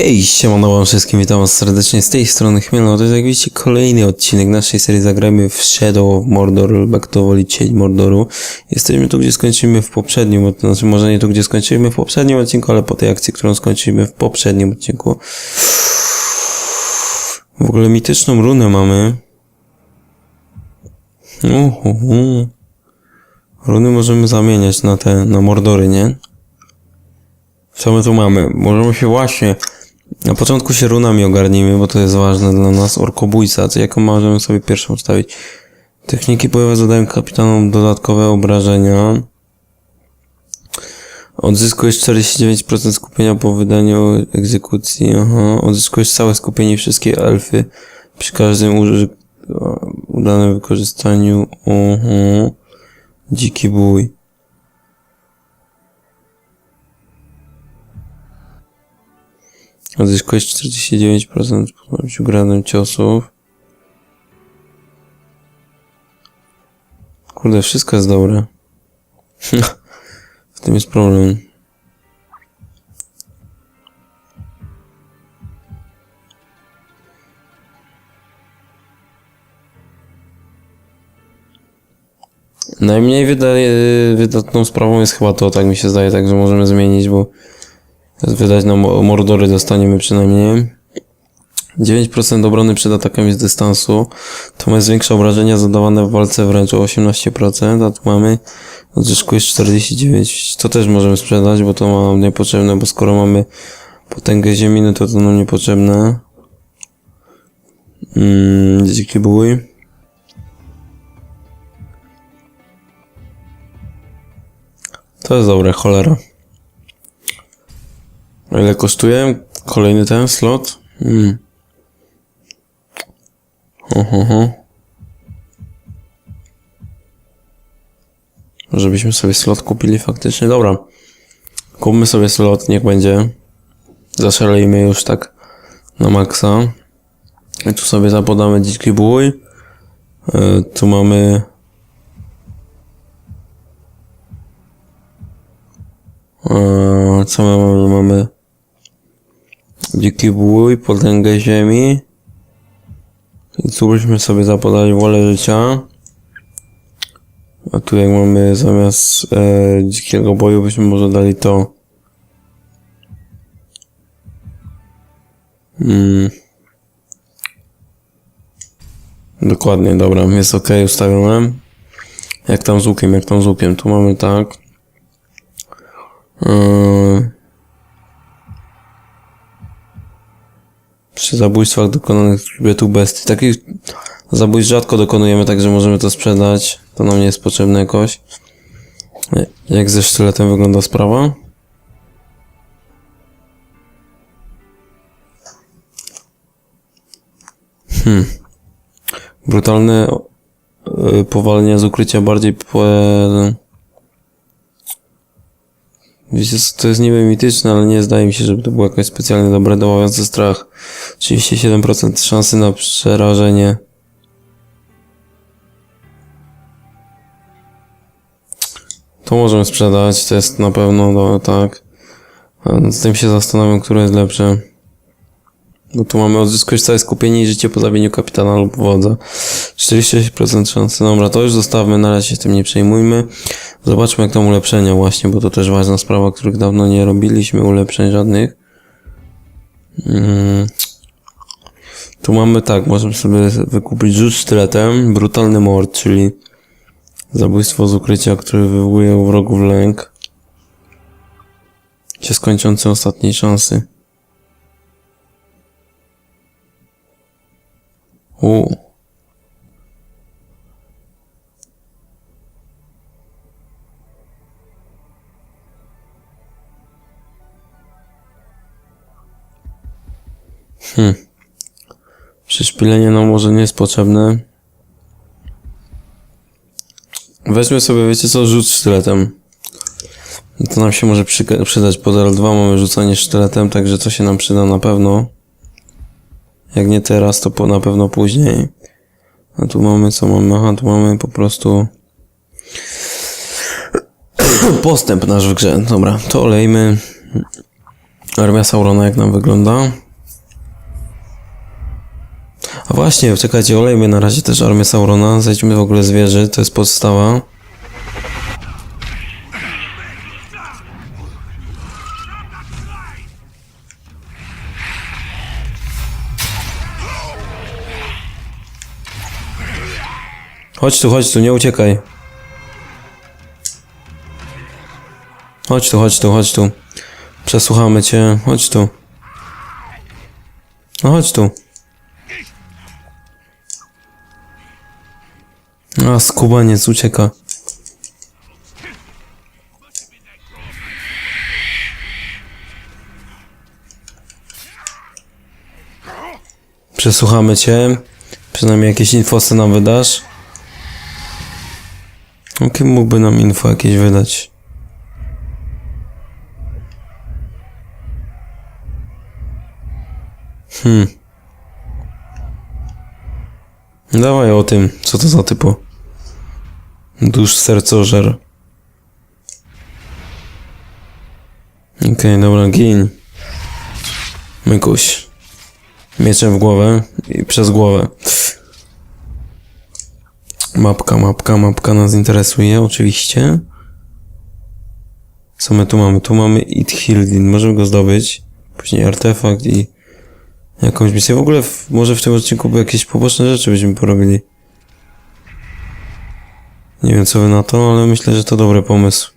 Okej, siemano wam wszystkim, witam was serdecznie z tej strony Chmielno. To jest jak widzicie kolejny odcinek naszej serii Zagrajmy w Shadow of Mordor, lub jak to woli cień Mordoru. Jesteśmy tu, gdzie skończyliśmy w poprzednim, od- znaczy może nie tu, gdzie skończyliśmy w poprzednim odcinku, ale po tej akcji, którą skończyliśmy w poprzednim odcinku. W ogóle mityczną runę mamy. Uhuhu. Runy możemy zamieniać na te, na Mordory, nie? Co my tu mamy? Możemy się właśnie... Na początku się runami ogarnijmy, bo to jest ważne dla nas. Orkobójca, co jaką możemy sobie pierwszą ustawić? Techniki bojowe zadają kapitanom dodatkowe obrażenia. Odzyskujesz 49% skupienia po wydaniu egzekucji. Aha. Odzyskujesz całe skupienie wszystkie elfy przy każdym uży... udanym wykorzystaniu. Aha. Dziki bój. Odzyskujesz 49% po nabyciu granym ciosów. Kurde, wszystko jest dobre. w tym jest problem. Najmniej wydatną sprawą jest chyba to, tak mi się zdaje, także możemy zmienić, bo Wydać nam mordory dostaniemy przynajmniej. 9% obrony przed atakami z dystansu. To ma zwiększa obrażenia zadawane w walce wręcz o 18%, a tu mamy odzyskujesz 49. To też możemy sprzedać, bo to nam niepotrzebne, bo skoro mamy potęgę ziemi, no to to nam niepotrzebne. Mm, dziki bój. To jest dobre, cholera. Ile kosztuje? Kolejny ten slot? Hmm. Ho, ho, ho. Żebyśmy sobie slot kupili faktycznie. Dobra. Kupmy sobie slot, niech będzie. Zaszalejmy już tak na maksa. I tu sobie zapodamy dziki bój. E, tu mamy... E, co my mamy? Mamy dziki bój, potęgę ziemi. I tu byśmy sobie zapodali wolę życia. A tu jak mamy zamiast e, dzikiego boju byśmy może dali to. Mm. Dokładnie, dobra, jest ok, ustawione. Jak tam z łukiem, jak tam z łukiem. Tu mamy tak. Yy. Przy zabójstwach dokonanych w grzbietu bestii. Takich zabójstw rzadko dokonujemy, także możemy to sprzedać. To nam nie jest potrzebne jakoś. Jak ze sztyletem wygląda sprawa? Hmm. Brutalne yy, powalenia z ukrycia bardziej po... Wiecie, to jest niby mityczne, ale nie zdaje mi się, żeby to było jakoś specjalnie dobre, doławiące strach. 37% szansy na przerażenie. To możemy sprzedać, to jest na pewno, no, tak. Z tym się zastanawiam, które jest lepsze. Bo tu mamy odzyskać całe skupienie i życie po zabieniu kapitana lub wodza. 46% szansy. Dobra, to już zostawmy, na razie się tym nie przejmujmy. Zobaczmy jak tam ulepszenia właśnie, bo to też ważna sprawa, których dawno nie robiliśmy, ulepszeń żadnych. Mm. Tu mamy tak, możemy sobie wykupić rzut sztyletem, brutalny mord, czyli zabójstwo z ukrycia, które wywołuje u wrogów lęk. Cię kończący ostatniej szansy. U. Hmm. Przyszpilenie nam może nie jest potrzebne. Weźmy sobie, wiecie co, rzut sztyletem. To nam się może przy, przydać. Po 0,2 mamy rzucanie sztyletem, także to się nam przyda na pewno. Jak nie teraz, to po, na pewno później. A tu mamy, co mamy? Aha, tu mamy po prostu postęp nasz w grze. Dobra, to olejmy. Armia Saurona jak nam wygląda. A właśnie, czekajcie, olejmy na razie też Armię Saurona. Zejdźmy w ogóle z wieży, to jest podstawa. Chodź tu, chodź tu, nie uciekaj. Chodź tu, chodź tu, chodź tu. Przesłuchamy cię. Chodź tu. No chodź tu. A, skubaniec ucieka. Przesłuchamy cię. Przynajmniej jakieś infosy nam wydasz. Kim mógłby nam info jakieś wydać? Hmm. Dawaj o tym, co to za typo. Dusz sercożer. Okej, dobra, gin. Mykuś. Mieczem w głowę i przez głowę. Mapka, mapka, mapka nas interesuje, oczywiście. Co my tu mamy? Tu mamy It Hildin. Możemy go zdobyć. Później artefakt i jakąś misję. W ogóle w, może w tym odcinku jakieś poboczne rzeczy byśmy porobili. Nie wiem co wy na to, ale myślę, że to dobry pomysł.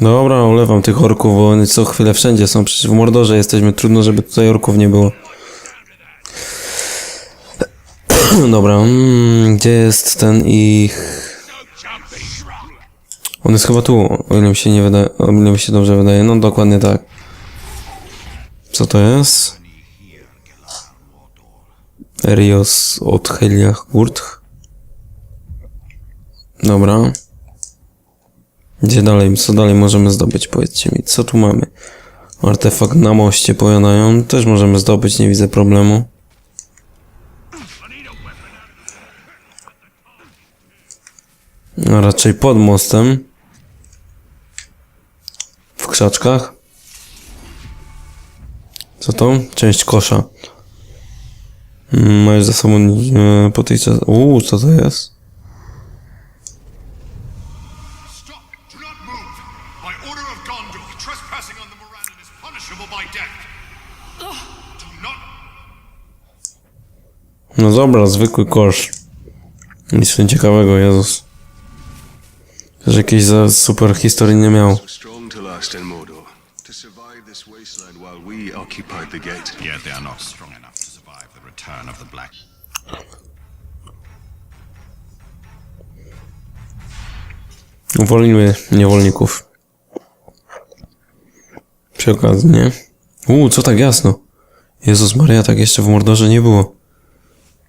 Dobra, ulewam tych orków, bo oni co chwilę wszędzie są. Przecież w Mordorze jesteśmy. Trudno, żeby tutaj orków nie było. Dobra, mm, gdzie jest ten ich... On jest chyba tu, o ile mi się nie wydaje, o ile mi się dobrze wydaje. No dokładnie tak. Co to jest? Erios od Heliach Gurtch. Dobra. Gdzie dalej, co dalej możemy zdobyć? Powiedzcie mi, co tu mamy? Artefakt na moście powiadają. Też możemy zdobyć, nie widzę problemu. A raczej pod mostem. W krzaczkach. Co to? Część kosza. Mm, Masz za sobą e, po tej czas... Uuu, co to jest? No dobra, zwykły kosz. Nic w tym ciekawego, Jezus. Że jakieś za super historii nie miał. Uwolnimy niewolników. Przy okazji, nie? Uuu, co tak jasno? Jezus Maria, tak jeszcze w Mordorze nie było.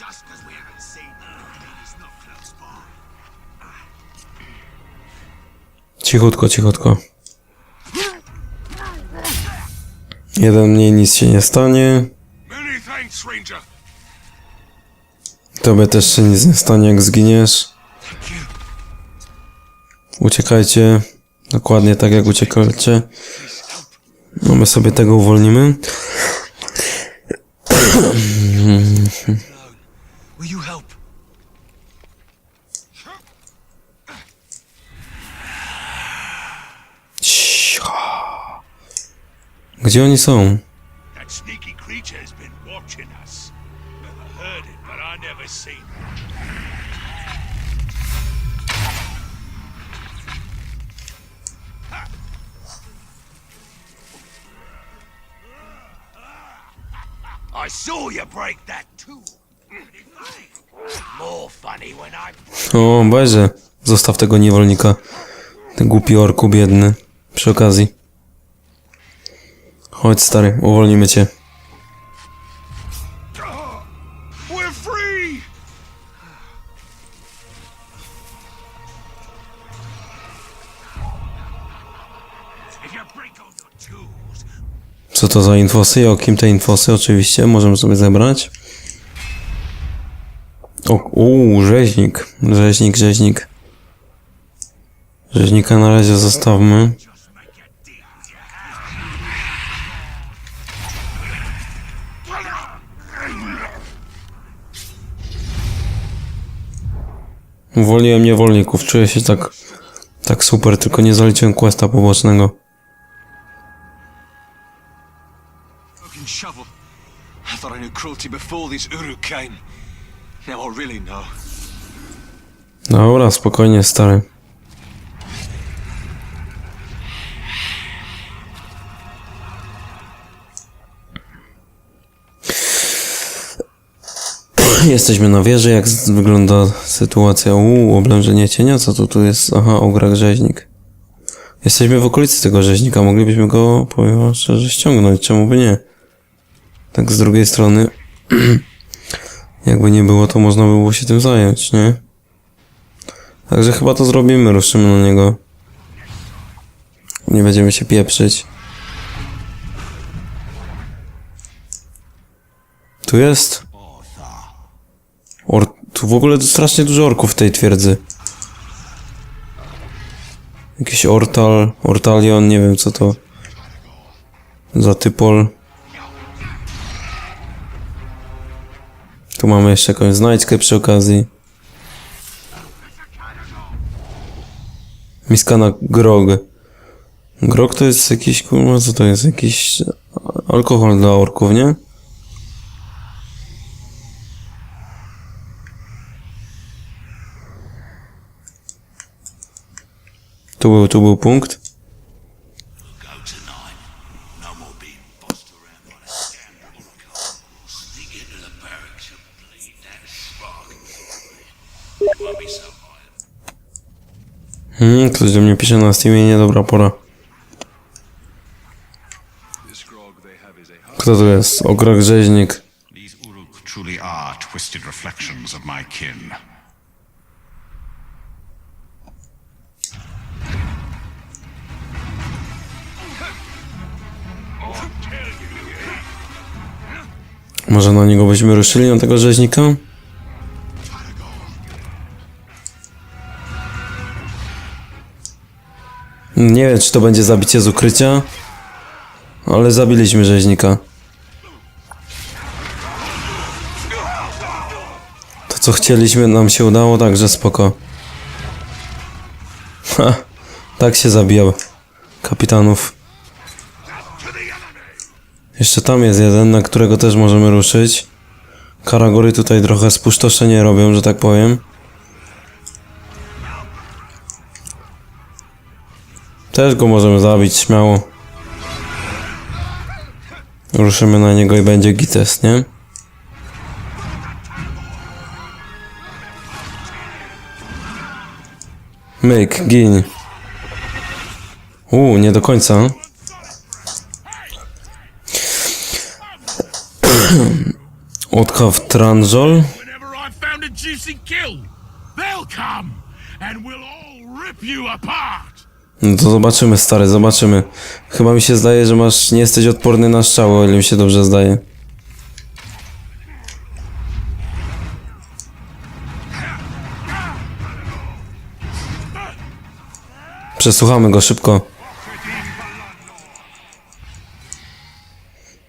Just because we haven't seen him, he's not close by. Cichutko, cichutko. Jeden mniej, nic się nie stanie. Many thanks, Ranger. Tobie też się nic nie stanie, jak zginiesz. Uciekajcie. Dokładnie tak, jak uciekacie. No my sobie tego uwolnimy. Gdzie oni są? Saw you break that too. I O, Boże, zostaw tego niewolnika. Ten głupi orku biedny. Przy okazji. Chodź stary, uwolnimy cię. Co to za infosy i o kim te infosy? Oczywiście, możemy sobie zebrać. O, uuu, rzeźnik. Rzeźnik, rzeźnik. Rzeźnika na razie zostawmy. Uwolniłem niewolników, czuję się tak, tak super, tylko nie zaliczyłem questa pobocznego. broken shovel. I thought I knew cruelty before these Uru came. Now I really know. Dobra, spokojnie, stary. Jesteśmy na wieży, jak wygląda sytuacja. Uuu, oblężenie cienia, co to tu jest? Aha, ograk rzeźnik. Jesteśmy w okolicy tego rzeźnika, moglibyśmy go, powiem szczerze, ściągnąć, czemu by nie? Tak z drugiej strony, jakby nie było, to można by było się tym zająć, nie? Także chyba to zrobimy, ruszymy na niego. Nie będziemy się pieprzyć. Tu jest? Or tu w ogóle strasznie dużo orków w tej twierdzy. Jakiś Ortal, Ortalion, nie wiem co to. Za typol. Tu mamy jeszcze jakąś znajdźkę przy okazji. Miska na grog. Grog to jest jakiś, kurwa, co to jest? Jakiś alkohol dla orków, nie? It won't be so violent. Hmm, ktoś do mnie pisze na Steamie, niedobra pora. Kto to jest? Ograk rzeźnik. These Uruk truly are twisted reflections of my kin. Może na niego byśmy ruszyli, na tego rzeźnika? Nie wiem, czy to będzie zabicie z ukrycia, ale zabiliśmy rzeźnika. To, co chcieliśmy, nam się udało, także spoko. Ha, tak się zabijał kapitanów. Jeszcze tam jest jeden, na którego też możemy ruszyć. Karagory tutaj trochę spustoszenie robią, że tak powiem. Też go możemy zabić śmiało. Ruszymy na niego i będzie gites, nie? Myk, gin. Uuu, nie do końca. You apart. No to zobaczymy, stary, zobaczymy. Chyba mi się zdaje, że masz, nie jesteś odporny na strzały, o ile mi się dobrze zdaje. Przesłuchamy go szybko.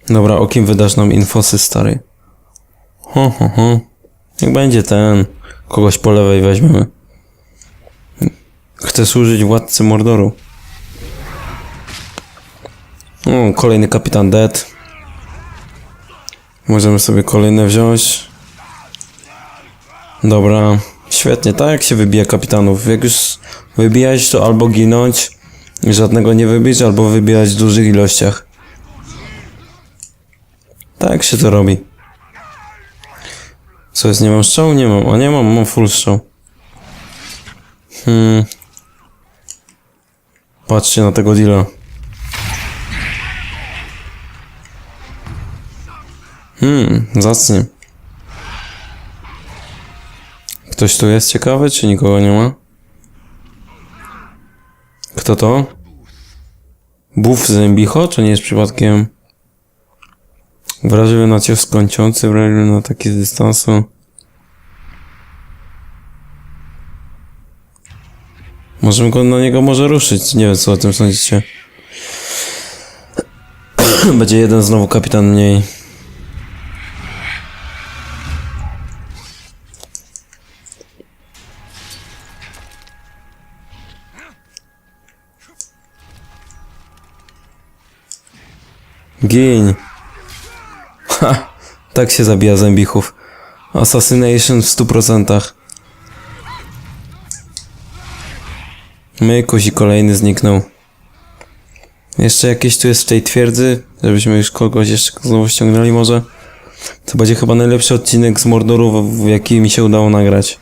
Dobra, o kim wydasz nam infosy, stary? Ho, ho, ho. Niech będzie ten. Kogoś po lewej weźmiemy. Chcę służyć władcy Mordoru. O, kolejny kapitan Dead. Możemy sobie kolejne wziąć. Dobra, świetnie, tak jak się wybija kapitanów. Jak już wybijać, to albo ginąć, i żadnego nie wybić, albo wybijać w dużych ilościach. Tak się to robi. Co jest, nie mam strzału? Nie mam. A nie mam, mam full strzał. Hmm. Patrzcie na tego deala. Hmm, zacnie. Ktoś tu jest ciekawy, czy nikogo nie ma? Kto to? Buf zębicho, czy nie jest przypadkiem? Wrażliwy na cios kończący, wrażliwy na taki z dystansu. Możemy go na niego może ruszyć. Nie wiem, co o tym sądzicie. Będzie jeden znowu kapitan mniej. Gień. Ha, tak się zabija zębichów. Assassination w 100%. Mykuś i kolejny zniknął. Jeszcze jakieś tu jest w tej twierdzy, żebyśmy już kogoś jeszcze znowu ściągnęli może. To będzie chyba najlepszy odcinek z Mordoru, w- w jaki mi się udało nagrać.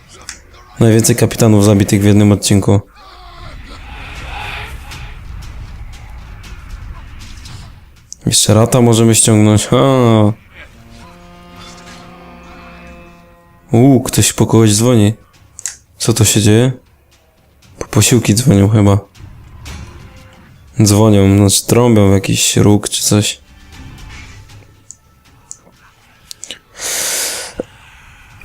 Najwięcej kapitanów zabitych w jednym odcinku. Jeszcze rata możemy ściągnąć. Ha. Uuu, ktoś po kogoś dzwoni. Co to się dzieje? Po posiłki dzwonią chyba. Dzwonią, znaczy trąbią w jakiś róg czy coś.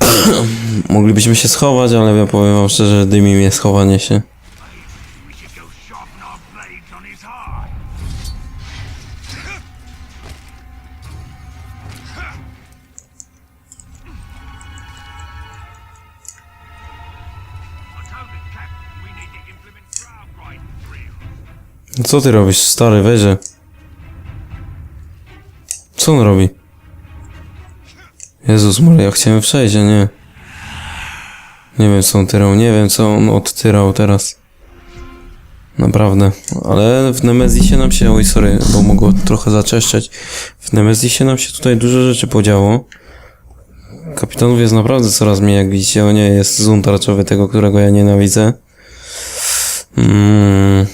Moglibyśmy się schować, ale ja powiem wam szczerze, dymi mnie schowanie się. Co ty robisz, stary, weźże? Co on robi? Jezus Maria, chciałem przejść, a nie. Nie wiem co on tyrał, nie wiem co on odtyrał teraz. Naprawdę, ale w Nemezisie nam się, oj sorry, bo mogło trochę zaczeszczeć. W Nemezisie nam się tutaj dużo rzeczy podziało. Kapitanów jest naprawdę coraz mniej, jak widzicie, o nie, jest zoom tarczowy tego, którego ja nienawidzę. Mm.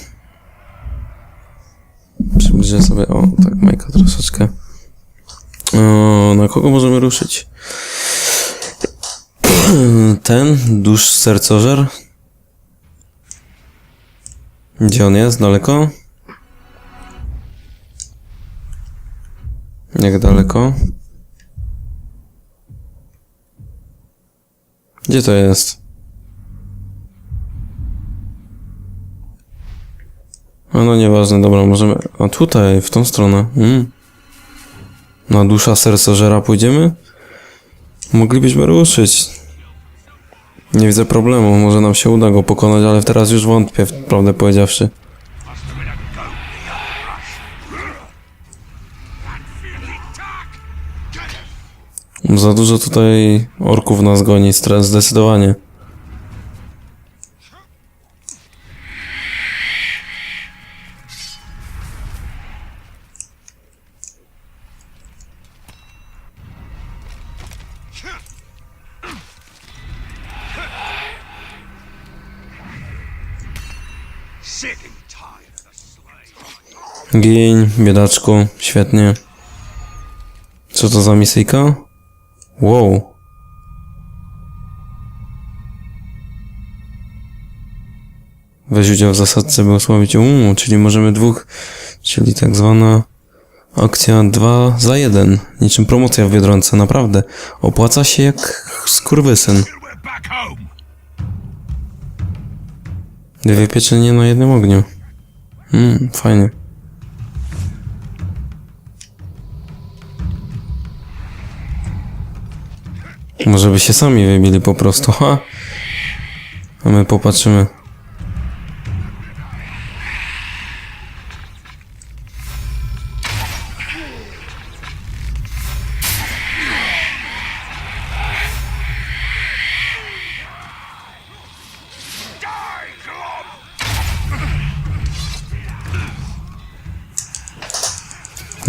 Przybliżę sobie, o, tak, Majka troszeczkę. O, na kogo możemy ruszyć? Ten, dusz sercożer. Gdzie on jest? Daleko? Jak daleko? Gdzie to jest? A no nieważne, dobra, możemy... A tutaj, w tą stronę. Mm. Na dusza sercożera pójdziemy? Moglibyśmy ruszyć. Nie widzę problemu, może nam się uda go pokonać, ale teraz już wątpię, prawdę powiedziawszy. Za dużo tutaj orków nas goni, stres zdecydowanie. Gin, biedaczku, świetnie. Co to za misyjka? Wow. Weź udział w zasadce, by osłabić. Uuu, czyli możemy dwóch, czyli tak zwana akcja 2 za 1. Niczym promocja w Biedronce, naprawdę. Opłaca się jak skurwysyn. Dwie pieczenie na jednym ogniu. Mmm, fajnie. Może by się sami wybili po prostu, ha? A my popatrzymy.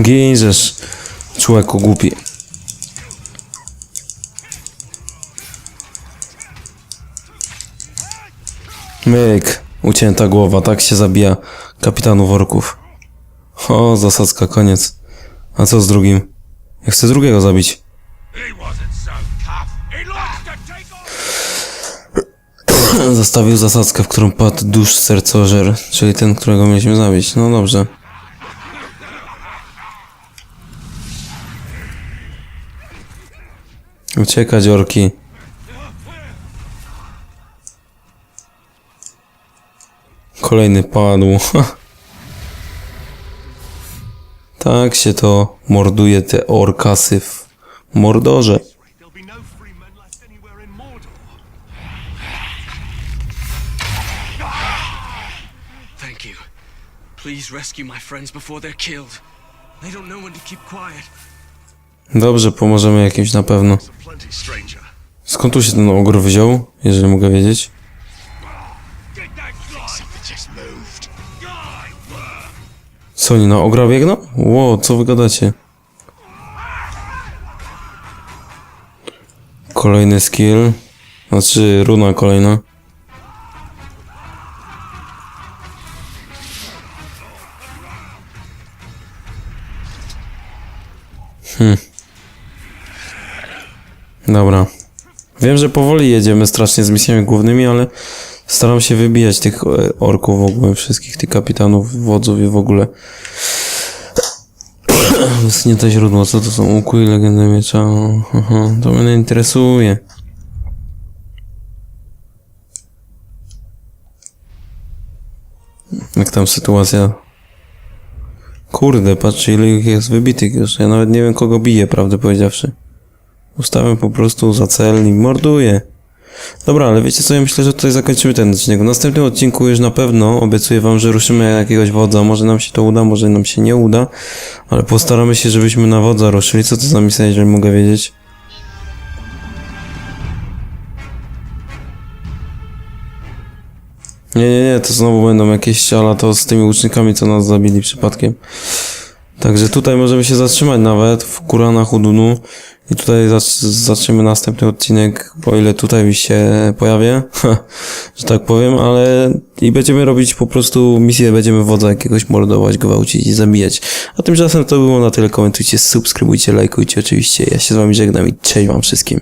Ginżesz, człowieku głupi. Myk. Ucięta głowa, tak się zabija kapitanów orków. O, zasadzka, koniec. A co z drugim? Ja chcę drugiego zabić. Zostawił zasadzkę, w którą padł dusz sercożer, czyli ten, którego mieliśmy zabić. No dobrze. Uciekać orki. Kolejny padł. tak się to morduje te orkasy w Mordorze. There'll be free men left anywhere in Mordor. Thank you. Please rescue my friends before they're killed. They don't know when to keep quiet. Dobrze, pomożemy jakimś na pewno. Skąd tu się ten ogr wziął, jeżeli mogę wiedzieć? Co oni na ogra biegną? Ło, co wy gadacie? Kolejny skill. Znaczy, runa kolejna. Hmm. Dobra. Wiem, że powoli jedziemy strasznie z misjami głównymi, ale staram się wybijać tych e, orków w ogóle, wszystkich tych kapitanów, wodzów i w ogóle. Wyschnięte źródło, co to są ukły, legendy miecza? Aha, to mnie interesuje. Jak tam sytuacja? Kurde, patrzcie ile ich jest wybitych już. Ja nawet nie wiem kogo bije, prawdę powiedziawszy. Ustawiam po prostu za cel i morduję. Dobra, ale wiecie co, ja myślę, że tutaj zakończymy ten odcinek. W następnym odcinku już na pewno obiecuję wam, że ruszymy jakiegoś wodza. Może nam się to uda, może nam się nie uda, ale postaramy się, żebyśmy na wodza ruszyli. Co to za misja, jeżeli mogę wiedzieć? Nie, nie, nie, to znowu będą jakieś ala to z tymi łucznikami, co nas zabili przypadkiem. Także tutaj możemy się zatrzymać nawet w Kuranach Hudunu i tutaj zac- zaczniemy następny odcinek, o ile tutaj się pojawię, że tak powiem, ale i będziemy robić po prostu misję, będziemy wodza jakiegoś mordować, gwałcić i zabijać. A tymczasem to było na tyle, komentujcie, subskrybujcie, lajkujcie oczywiście, ja się z wami żegnam i cześć wam wszystkim.